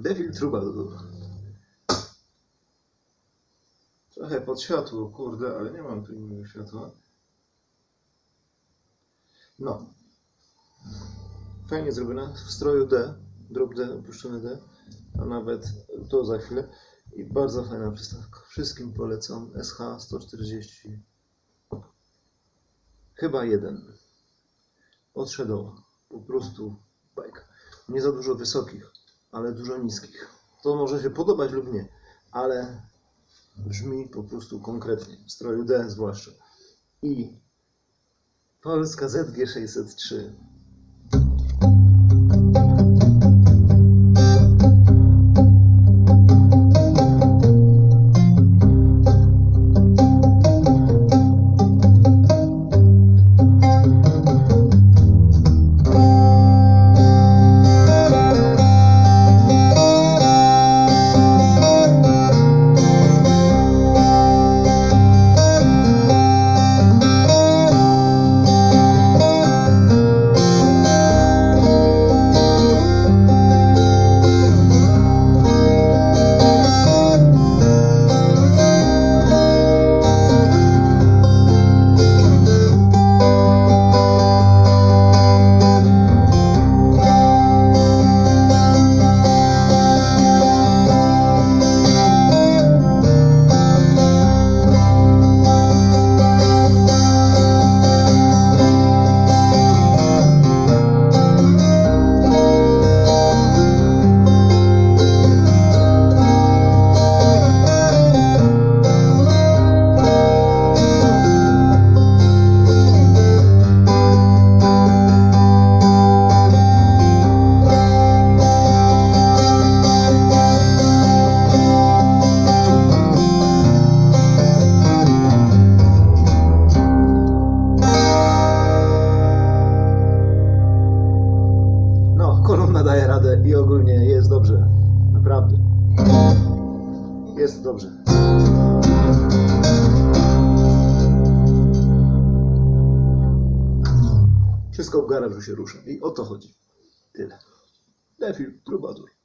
Devil Troubadour. Trochę pod światło, kurde, ale nie mam tu innego światła. No. Fajnie zrobione. W stroju D. Drop D, opuszczony D. A nawet to za chwilę. I bardzo fajna przystawka. Wszystkim polecam. SH 140. Chyba jeden. Odszedł. Po prostu bajka. Nie za dużo wysokich, ale dużo niskich. To może się podobać lub nie, ale brzmi po prostu konkretnie, w stroju D zwłaszcza. I Polska ZG603 daje radę i ogólnie jest dobrze. Naprawdę. Jest dobrze. Wszystko w garażu się rusza. I o to chodzi. Tyle. Defil, Troubadour.